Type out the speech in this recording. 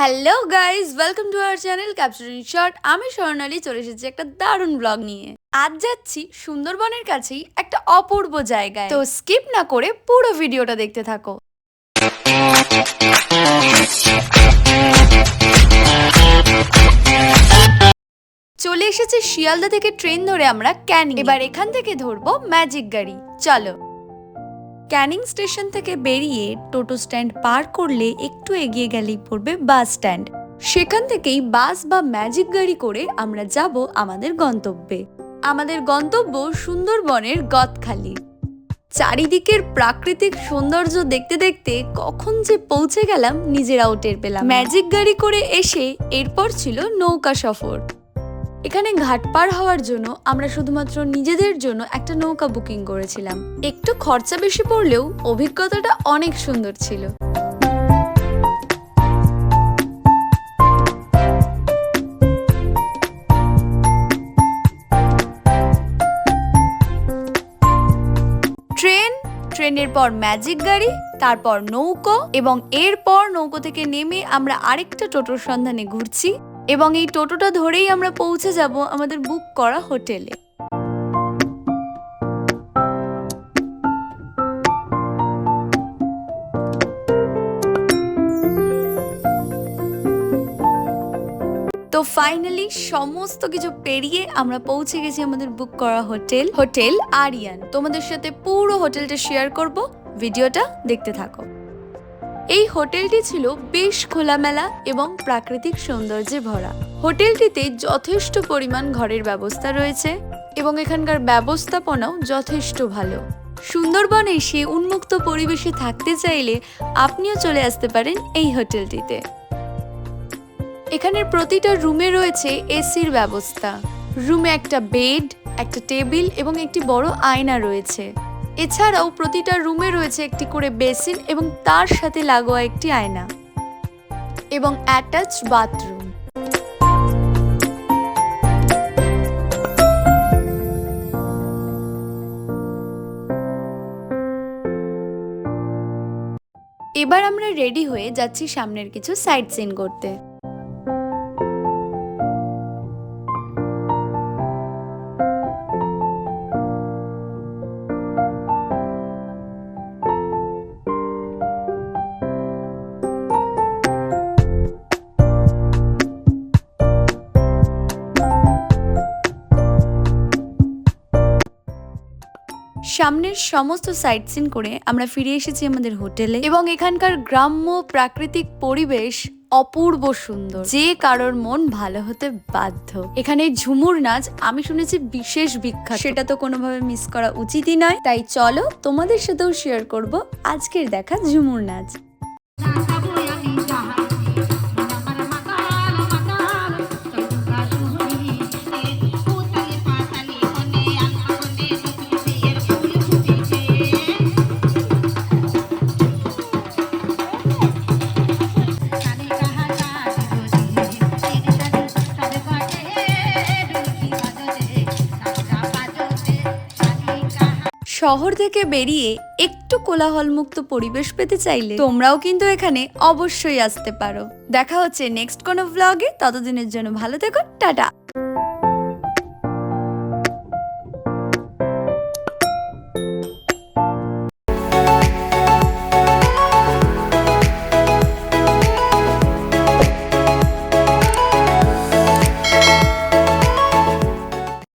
Hello guys welcome to our channel capture short আমি স্বর্ণালী চলে এসেছি একটা দারুণ ব্লগ নিয়ে। আজ যাচ্ছি সুন্দরবনের কাছেই একটা অপূর্ব জায়গায়। তো স্কিপ না করে পুরো ভিডিওটা দেখতে থাকো। চলে এসেছে শিয়ালদা থেকে ট্রেন ধরে আমরা ক্যানিং। এবার এখান থেকে ধরবো ম্যাজিক গাড়ি। চলো। ক্যানিং স্টেশন থেকে বেরিয়ে টোটো স্ট্যান্ড পার করলে একটু এগিয়ে গেলেই পড়বে বাস স্ট্যান্ড। সেখান থেকেই বাস বা ম্যাজিক গাড়ি করে আমরা যাব আমাদের গন্তব্যে। আমাদের গন্তব্য সুন্দরবনের গদখালি। চারিদিকের প্রাকৃতিক সৌন্দর্য দেখতে দেখতে কখন যে পৌঁছে গেলাম নিজেরাও টের পেলাম ম্যাজিক গাড়ি করে এসে এরপর ছিল নৌকা সফর। এখানে ঘাট পার হওয়ার জন্য আমরা শুধুমাত্র নিজেদের জন্য একটা নৌকা বুকিং করেছিলাম। একটু খরচা বেশি পড়লেও অভিজ্ঞতাটা অনেক সুন্দর ছিল। ট্রেন, ট্রেনের পর ম্যাজিক গাড়ি, তারপর নৌকো এবং এরপর নৌকো থেকে নেমে আমরা আরেকটা টোটোর সন্ধানে ঘুরছি। এবং এই টোটোটা ধরেই আমরা পৌঁছে যাব আমাদের বুক করা হোটেলে তো ফাইনালি সমস্ত কিছু পেরিয়ে আমরা পৌঁছে গেছি আমাদের বুক করা হোটেল হোটেল আরিয়ান তোমাদের সাথে পুরো হোটেলটা শেয়ার করব ভিডিওটা দেখতে থাকো। এই হোটেলটি ছিল বেশ খোলামেলা এবং প্রাকৃতিক সৌন্দর্যে ভরা। হোটেলটিতে যথেষ্ট পরিমাণ ঘরের ব্যবস্থা রয়েছে এবং এখানকার ব্যবস্থাপনাও যথেষ্ট ভালো। সুন্দরবনে এসে উন্মুক্ত পরিবেশে থাকতে চাইলে আপনিও চলে আসতে পারেন এই হোটেলটিতে। এখানের প্রতিটা রুমে রয়েছে এসির ব্যবস্থা। রুমে একটা বেড, একটা টেবিল এবং একটি বড় আয়না রয়েছে। এছাড়াও প্রতিটা রুমে রয়েছে একটি করে বেসিন এবং তার সাথে লাগোয়া একটি আয়না এবং অ্যাটাচ বাথরুম। এবার আমরা রেডি হয়ে যাচ্ছি সামনের কিছু সাইট সিন করতে। সামনের সমস্ত সাইট সিন করে আমরা ফিরে এসেছি আমাদের হোটেলে এবং এখানকার গ্রাম্য প্রাকৃতিক পরিবেশ অপূর্ব সুন্দর। যে কারোর মন ভালো হতে বাধ্য। এখানে ঝুমুর নাচ আমি শুনেছি বিশেষ বিখ্যাত। সেটা তো কোনোভাবে মিস করা উচিতই নয়। তাই চলো তোমাদের সাথেও শেয়ার করব আজকের দেখা ঝুমুর নাচ। শহর থেকে বেরিয়ে একটু কোলাহলমুক্ত পরিবেশ পেতে চাইলে তোমরাও কিন্তু এখানে অবশ্যই আসতে পারো। দেখা হচ্ছে নেক্সট কোনো ব্লগে ততদিনের জন্য ভালো থেকো, টাটা।